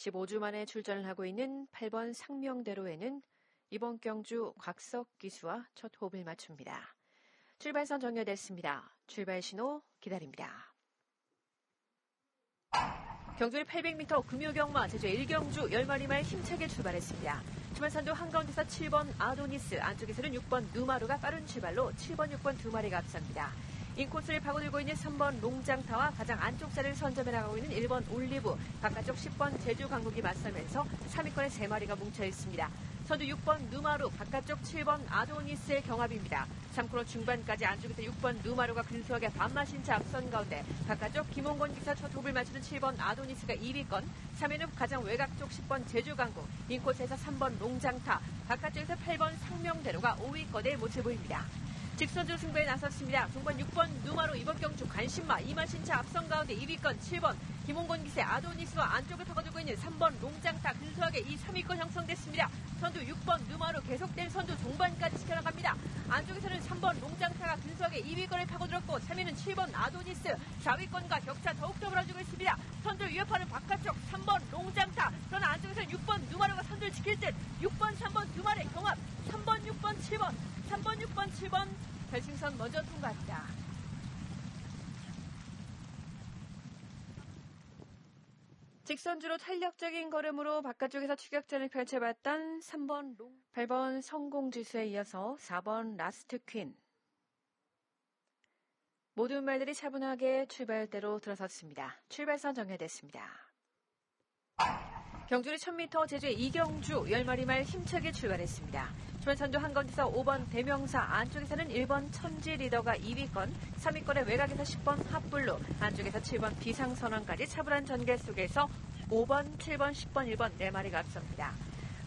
15주 만에 출전을 하고 있는 8번 상명대로에는 이번 경주 곽석 기수와 첫 호흡을 맞춥니다. 출발선 정렬됐습니다. 출발 신호 기다립니다. 경주의 800m 금요경마 제주 1경주 10마리 말 힘차게 출발했습니다. 주말선도 한가운데서 7번 아도니스, 안쪽에서는 6번 누마루가 빠른 출발로 7번, 6번 두 마리가 앞섭니다. 인코스를 파고들고 있는 3번 롱장타와 가장 안쪽 자리를 선점해 나가고 있는 1번 올리브, 바깥쪽 10번 제주 강국이 맞서면서 3위권에 3마리가 뭉쳐 있습니다. 선두 6번 누마루, 바깥쪽 7번 아도니스의 경합입니다. 3코너 중반까지 안쪽에서 6번 누마루가 근소하게 반마신 차 앞선 가운데 바깥쪽 김홍건 기사 첫 톱을 맞추는 7번 아도니스가 2위권, 3위는 가장 외곽 쪽 10번 제주강국, 인코스에서 3번 롱장타, 바깥쪽에서 8번 상명대로가 5위권에 모습 보입니다. 직선주 승부에 나섰습니다. 중반 6번 누마로 이번 경주 관심마 이만신차 앞선 가운데 2위권 7번 김홍건 기세 아도니스와 안쪽을 타고들고 있는 3번 롱장타 근소하게 이 3위권 형성됐습니다. 선두 6번 누마로 계속된 선두 종반까지 지켜나갑니다. 안쪽에서는 3번 롱장타가 근소하게 2위권을 파고들었고 3위는 7번 아도니스 4위권과 격차 더욱더 벌어지고 있습니다. 선두를 위협하는 바깥쪽 3번 롱장타 그러나 안쪽에서는 6번 누마로가 선두를 지킬 듯 6번 3번 두 마리 경합 3번 6번 7번 3번 6번 7번 결승선 먼저 통과합니다. 직선주로 탄력적인 걸음으로 바깥쪽에서 추격전을 펼쳐봤던 3번 롱, 8번 성공지수에 이어서 4번 라스트 퀸. 모든 말들이 차분하게 출발대로 들어섰습니다. 출발선 정해됐습니다. 경주리 1000m 제주의 이경주 10마리 말 힘차게 출발했습니다. 주변선두 한건에서 5번 대명사 안쪽에서는 1번 천지 리더가 2위권 3위권의 외곽에서 10번 핫블루 안쪽에서 7번 비상선언까지 차분한 전개 속에서 5번 7번 10번 1번 4마리가 앞섭니다.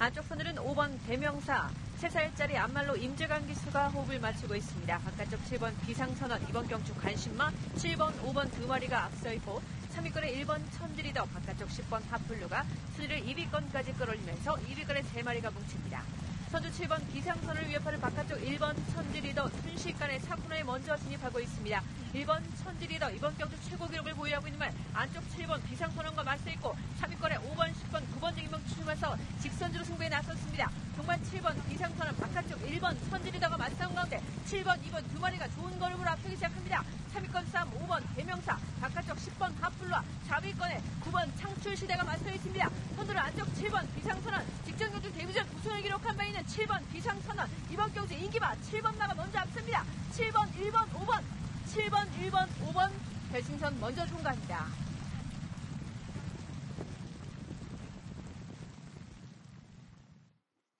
안쪽 선들은 5번 대명사 3살짜리 안말로 임재강 기수가 호흡을 맞추고 있습니다. 바깥쪽 7번 비상선언 이번 경주 관심마 7번 5번 두 마리가 앞서 있고 3위권의 1번 천지리더 바깥쪽 10번 핫블루가 순위를 2위권까지 끌어올리면서 2위권의 3마리가 뭉칩니다. 선두 7번 비상선을 위협하는 바깥쪽 1번 천지리더 순식간에 4코너에 먼저 진입하고 있습니다. 1번 천지리더 이번 경주 최고 기록을 보유하고 있는 말 안쪽 7번 비상선언과 맞서 있고 3위권에 5번, 10번, 9번 등이 멈추면서 직선주로 승부에 나섰습니다. 동반 7번 비상선언 바깥쪽 1번 천지리더가 맞서온 가운데 7번, 2번 두 마리가 좋은 걸음으로 앞서기 시작합니다. 3위권 싸움 5번 대명사 바깥쪽 10번 하플루와 4위권에 9번 창출시대가 맞서 있습니다. 선두는 안쪽 7번 비상선언 직전 경주 데뷔전 우승을 기록한 바 있는 7번 비상선언 이번 경주 인기바 7번 나가 먼저 앞섭니다. 7번 1번 5번 7번 1번 5번 결승선 먼저 통과합니다.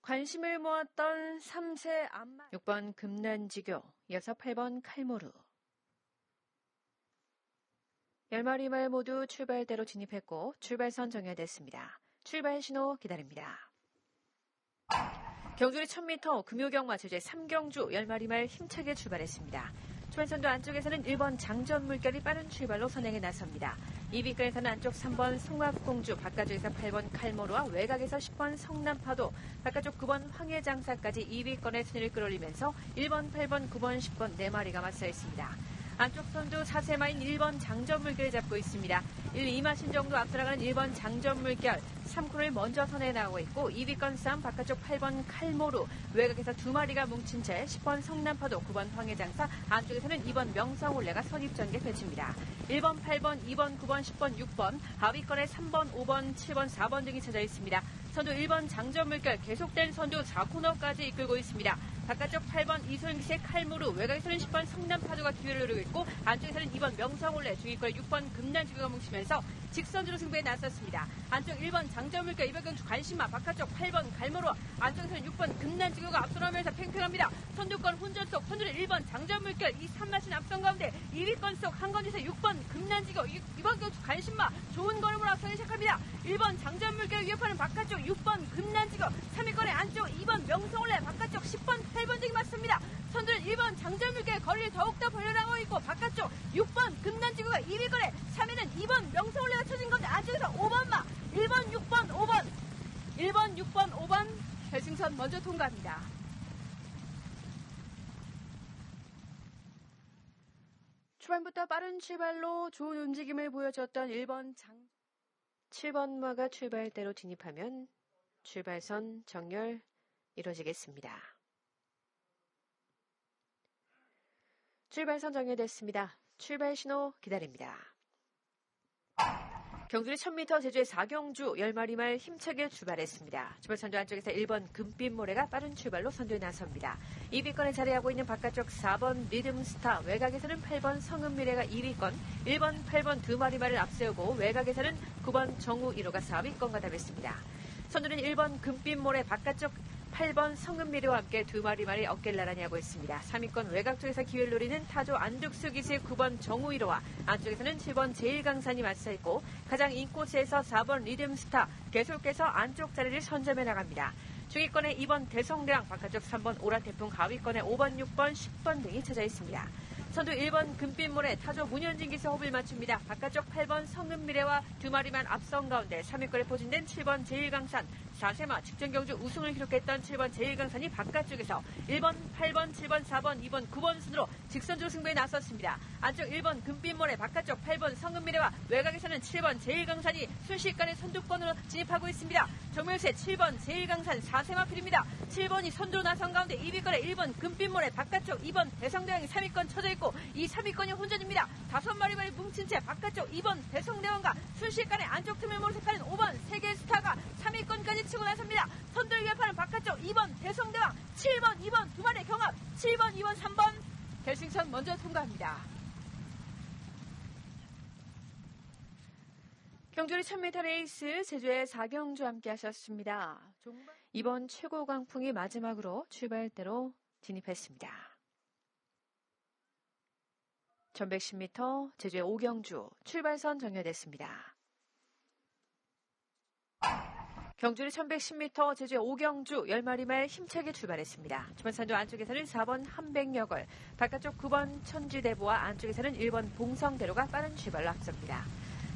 관심을 모았던 3세 안마 6번 금난지교 이어서 8번 칼모루 10마리 말 모두 출발대로 진입했고 출발선 정해됐습니다. 출발 신호 기다립니다. 경주리 1000m 금요경마 제재 3경주 10마리 말 힘차게 출발했습니다. 초반선도 안쪽에서는 1번 장전 물결이 빠른 출발로 선행에 나섭니다. 2위권에서는 안쪽 3번 송합공주, 바깥쪽에서 8번 칼모루와 외곽에서 10번 성남파도, 바깥쪽 9번 황해장사까지 2위권의 순위를 끌어올리면서 1번, 8번, 9번, 10번 4마리가 맞서 있습니다. 안쪽 선두 사세마인 1번 장전 물결을 잡고 있습니다. 1, 2마신 정도 앞서나가는 1번 장전 물결, 3코를 먼저 선에 나오고 있고 2위권 싸움 바깥쪽 8번 칼모루, 외곽에서 두 마리가 뭉친 채 10번 성남파도, 9번 황해장사, 안쪽에서는 2번 명성올레가 선입전개 펼칩니다. 1번, 8번, 2번, 9번, 10번, 6번, 하위권에 3번, 5번, 7번, 4번 등이 찾아 있습니다. 선두 1번 장전 물결 계속된 선두 4코너까지 이끌고 있습니다. 바깥쪽 8번 이소영기의 칼무르, 외곽에서는 10번 성남 파도가 기회를 누리고 있고 안쪽에서는 2번 명성올레, 중위권에 6번 금난 지구가 뭉치면서 직선주로 승부에 나섰습니다. 안쪽 1번 장점물과 이백경주 관심마, 바깥쪽 8번 갈모로, 안쪽에서는 6번 금난 지구가 앞서나면서 팽팽합니다. 선두권 혼전 속, 선두는 1번 장점물결, 이 3마신 앞선 가운데 2위권 속 한건에서 6번 금난지구, 이번 경주 관심마, 좋은 걸음으로 앞서기 시작합니다. 1번 장점물결 위협하는 바깥쪽 6번 금난지구, 3위권의 안쪽 2번 명성올레, 바깥쪽 10번 8번 등이 맞습니다. 선두는 1번 장점물결 거리를 더욱더 벌려나가고 있고 바깥쪽 6번 금난지구가 2위권에 3위는 2번 명성올레가 쳐진 건데 안쪽에서 5번 마 1번 6번 5번 1번 6번 5번 결승선 먼저 통과합니다. 초반부터 빠른 출발로 좋은 움직임을 보여줬던 1번 장 7번 마가 출발대로 진입하면 출발선 정렬 이루어지겠습니다. 출발선 정렬됐습니다. 출발 신호 기다립니다. 경주리 1000m 제주의 4경주 10마리 말 힘차게 출발했습니다. 출발선두 안쪽에서 1번 금빛 모래가 빠른 출발로 선두에 나섭니다. 2위권에 자리하고 있는 바깥쪽 4번 리듬스타, 외곽에서는 8번 성은미래가 2위권, 1번, 8번 두 마리 말을 앞세우고 외곽에서는 9번 정우 1호가 4위권과 답했습니다. 선두는 1번 금빛 모래 바깥쪽 8번 성금미래와 함께 두 마리 말이 어깨를 나란히 하고 있습니다. 3위권 외곽 쪽에서 기회를 노리는 타조 안득수 기수의 9번 정우이로와 안쪽에서는 7번 제일강산이 맞서 있고 가장 인코스에서 4번 리듬스타 계속해서 안쪽 자리를 선점해 나갑니다. 중위권에 2번 대성대왕, 바깥쪽 3번 오라태풍, 가위권에 5번, 6번, 10번 등이 찾아 있습니다. 선두 1번 금빛모래 타조 문현진 기수 호흡을 맞춥니다. 바깥쪽 8번 성금미래와 두 마리만 앞선 가운데 3위권에 포진된 7번 제일강산 4세마 직전 경주 우승을 기록했던 7번 제일강산이 바깥쪽에서 1번, 8번, 7번, 4번, 2번, 9번 순으로 직선조 승부에 나섰습니다. 안쪽 1번 금빛모래 바깥쪽 8번 성금미래와 외곽에서는 7번 제일강산이 순식간에 선두권으로 진입하고 있습니다. 정명세 7번 제일강산 4세마 필입니다. 7번이 선두로 나선 가운데 2위권에 1번 금빛모래 바깥쪽 2번 대성대왕이 3위권 쳐져 있고 있고 이 3위권이 혼전입니다. 다섯 마리만이 뭉친 채 바깥쪽 2번 대성대왕과 순식간에 안쪽 틈을 모색하는 5번 세계 스타가 3위권까지 치고 나섭니다. 선두를 위협하는 바깥쪽 2번 대성대왕, 7번, 2번 두 마리의 경합, 7번, 2번, 3번 결승선 먼저 통과합니다. 경주리 1000m 레이스 제주의 4경주 함께 하셨습니다. 이번 최고 강풍이 마지막으로 출발대로 진입했습니다. 1110m 제주의 오경주 출발선 정렬됐습니다. 경주리 1110m 제주의 오경주 10마리 말 힘차게 출발했습니다. 주변산도 안쪽에서는 4번 한백여걸, 바깥쪽 9번 천지대보와 안쪽에서는 1번 봉성대로가 빠른 출발로 앞섭니다.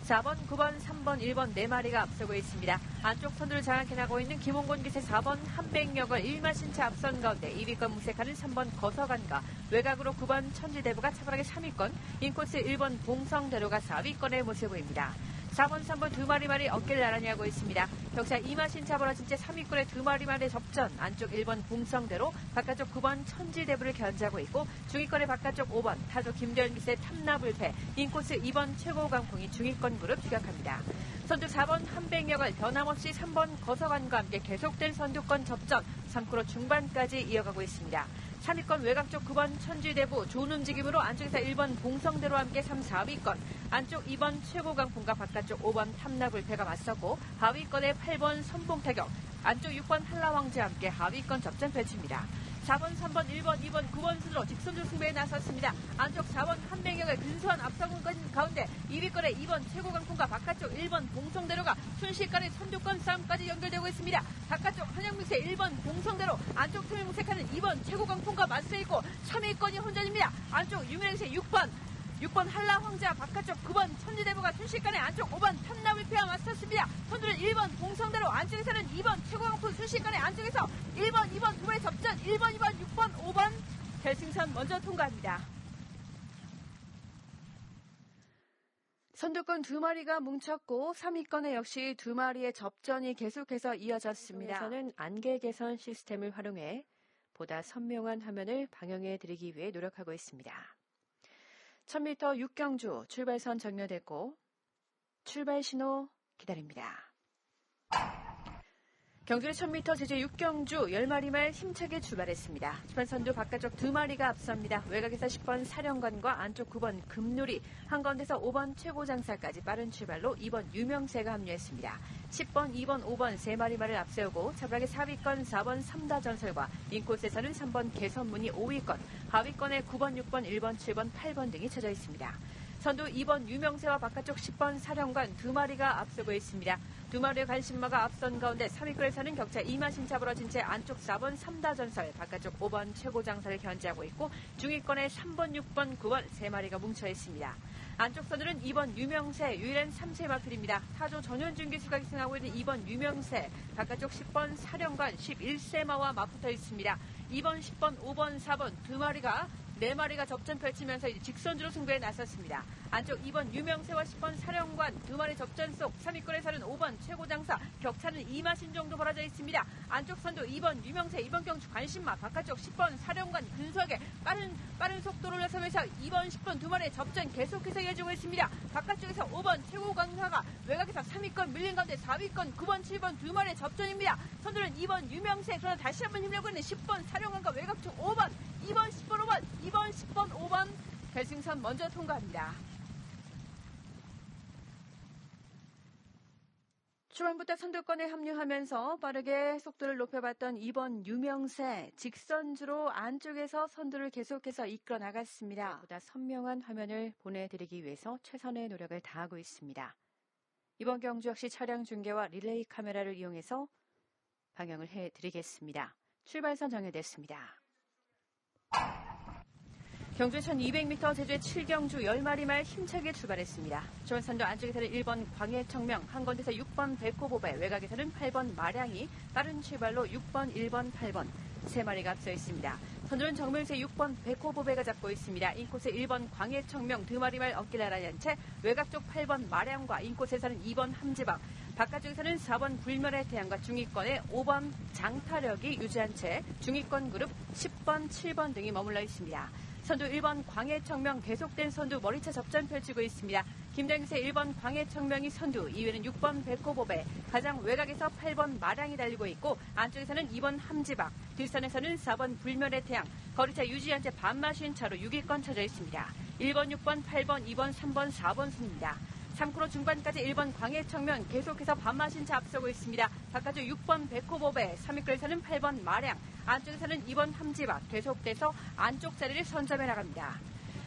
4번, 9번, 3번, 1번 4마리가 앞서고 있습니다. 안쪽 선두를 장악해 나고 있는 김홍곤 기세 4번 한백역을 1마신 차 앞선 가운데 2위권 무색하는 3번 거서관과 외곽으로 9번 천지대부가 차분하게 3위권, 인코스 1번 봉성대로가 4위권의 모습 보입니다. 4번, 3번 두 마리 말이 어깨를 나란히 하고 있습니다. 격차 2마신차 벌어진 채 3위권의 두 마리 말의 접전, 안쪽 1번 봉성대로, 바깥쪽 9번 천지대부를 견제하고 있고 중위권의 바깥쪽 5번 타조 김별기세 탐나불패, 인코스 2번 최고 강풍이 중위권 그룹 추격합니다. 선두 4번 한백역을 변함없이 3번 거서관과 함께 계속된 선두권 접전, 3코로 중반까지 이어가고 있습니다. 3위권 외곽 쪽 9번 천지대부 좋은 움직임으로 안쪽에서 1번 봉성대로 함께 3, 4위권 안쪽 2번 최고강풍과 바깥쪽 5번 탐나불패가 맞섰고 하위권에 8번 선봉타격 안쪽 6번 한라왕제와 함께 하위권 접전 펼칩니다. 4번, 3번, 1번, 2번, 9번 순으로 직선조 승부에 나섰습니다. 안쪽 4번 한백역의 근소한 앞서군 가운데 2위권에 2번 최고강풍과 바깥쪽 1번 봉성대로가 순식간에 선두권 싸움까지 연결되고 있습니다. 바깥쪽 한영민세 1번 봉성대로 안쪽 틈을 무색하는 2번 최고강풍과 맞서 있고 3위권이 혼전입니다. 안쪽 유명세 6번 6번 한라 황자 바깥쪽 9번 천지대부가 순식간에 안쪽 5번 탐나물피와 맞섰습니다. 선두는 1번 공성대로 안쪽에서는 2번 최고강풍 순식간에 안쪽에서 1번, 2번 두 번의 접전 1번, 2번, 6번, 5번 결승선 먼저 통과합니다. 선두권 두 마리가 뭉쳤고 3위권에 역시 두 마리의 접전이 계속해서 이어졌습니다. 저는 안개 개선 시스템을 활용해 보다 선명한 화면을 방영해 드리기 위해 노력하고 있습니다. 1000m 육경주 출발선 정렬됐고 출발 신호 기다립니다. 경주의 1000m 제주 6경주 10마리 말 힘차게 출발했습니다. 출발선두 바깥쪽 두 마리가 앞섭니다. 외곽에서 10번 사령관과 안쪽 9번 금누리, 한가운데서 5번 최고장사까지 빠른 출발로 2번 유명세가 합류했습니다. 10번, 2번, 5번 세 마리 말을 앞세우고 차분하게 4위권, 4번 삼다전설과 인코스에서는 3번 개선문이 5위권, 하위권에 9번, 6번, 1번, 7번, 8번 등이 쳐져 있습니다. 선두 2번 유명세와 바깥쪽 10번 사령관 두 마리가 앞서고 있습니다. 두 마리의 관심마가 앞선 가운데 3위권에서는 격차 2마신 차 벌어진 채 안쪽 4번 3다전설, 바깥쪽 5번 최고장사를 견제하고 있고 중위권에 3번, 6번, 9번 세 마리가 뭉쳐 있습니다. 안쪽 선두는 2번 유명세, 유일한 3세 마필입니다. 타조 전현준 기수가 기승하고 있는 2번 유명세, 바깥쪽 10번 사령관 11세 마와 맞붙어 있습니다. 2번, 10번, 5번, 4번 두 마리가 네 마리가 접전 펼치면서 직선주로 승부에 나섰습니다. 안쪽 2번 유명세와 10번 사령관 두 마리 접전 속 3위권에 서는 5번 최고장사 격차는 2마신 정도 벌어져 있습니다. 안쪽 선두 2번 유명세 2번 경주 관심마 바깥쪽 10번 사령관 근석에 빠른 빠른 속도를 나서면서 2번 10번 두 마리의 접전 계속해서 이어지고 있습니다. 바깥쪽에서 5번 최고강사가 외곽에서 3위권 밀린 가운데 4위권 9번 7번 두 마리의 접전입니다. 선두는 2번 유명세 그러나 다시 한번 힘내고 있는 10번 사령관과 외곽쪽 5번 2번 10번 5번 2번 10번 5번 결승선 먼저 통과합니다. 초반부터 선두권에 합류하면서 빠르게 속도를 높여봤던 2번 유명세 직선주로 안쪽에서 선두를 계속해서 이끌어 나갔습니다. 보다 선명한 화면을 보내드리기 위해서 최선의 노력을 다하고 있습니다. 이번 경주 역시 차량 중계와 릴레이 카메라를 이용해서 방영을 해드리겠습니다. 출발선 정해됐습니다. 경주 1200m 제주의 7경주 10마리 말 힘차게 출발했습니다. 조원선도 안쪽에서는 1번 광해청명, 한 건데서 6번 백호보배, 외곽에서는 8번 마량이 빠른 출발로 6번, 1번, 8번 세 마리가 앞서 있습니다. 선두는 정명세 6번 백호보배가 잡고 있습니다. 인코스 1번 광해청명 두 마리 말 어깨나라한 채 외곽 쪽 8번 마량과 인코스에서는 2번 함지박, 바깥쪽에서는 4번 불멸의 태양과 중위권의 5번 장타력이 유지한 채 중위권 그룹 10번, 7번 등이 머물러 있습니다. 선두 1번 광해청명 계속된 선두 머리차 접전 펼치고 있습니다. 김장세 1번 광해청명이 선두, 2위는 6번 백호보배, 가장 외곽에서 8번 마량이 달리고 있고 안쪽에서는 2번 함지박, 뒷선에서는 4번 불멸의 태양, 거리차 유지한 채 반마신 차로 6위권 쳐져 있습니다. 1번, 6번, 8번, 2번, 3번, 4번 순입니다. 3km 중반까지 1번 광해청명 계속해서 반마신 차 앞서고 있습니다. 바깥쪽 6번 백호보배, 3위권에서는 8번 마량, 안쪽에서는 2번 함지박 계속돼서 안쪽 자리를 선점해 나갑니다.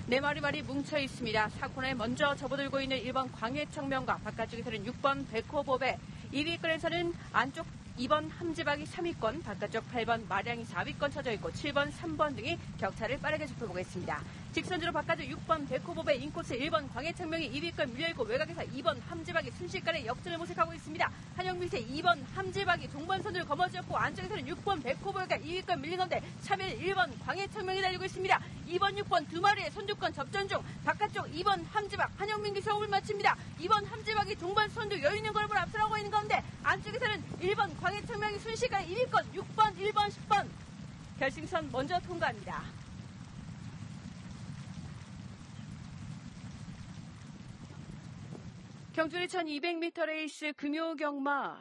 네 마리 말이 뭉쳐 있습니다. 4코너에 먼저 접어들고 있는 1번 광해청명과 바깥쪽에서는 6번 백호보배, 2위권에서는 안쪽 2번 함지박이 3위권, 바깥쪽 8번 마량이 4위권 쳐져 있고 7번, 3번 등이 격차를 빠르게 좁혀보겠습니다. 직선주로 바깥쪽 6번 백호보배 인코스 1번 광해청명이 2위권 밀려있고 외곽에서 2번 함지박이 순식간에 역전을 모색하고 있습니다. 한영민세 2번 함지박이 동반선을 거머쥐었고 안쪽에서는 6번 백호보배가 2위권 밀린 건데 차별 1번 광해청명이 달리고 있습니다. 2번, 6번 두 마리의 선두권 접전 중 바깥쪽 2번 함지박 한영민 기 서울 마칩니다. 2번 함지박이 동반 선두 여유 있는 걸음을 앞서가고 있는 가운데 안쪽에서는 1번 광해청명이 순식간에 1위권 6번, 1번, 10번 결승선 먼저 통과합니다. 경주리 1200m 레이스 금요 경마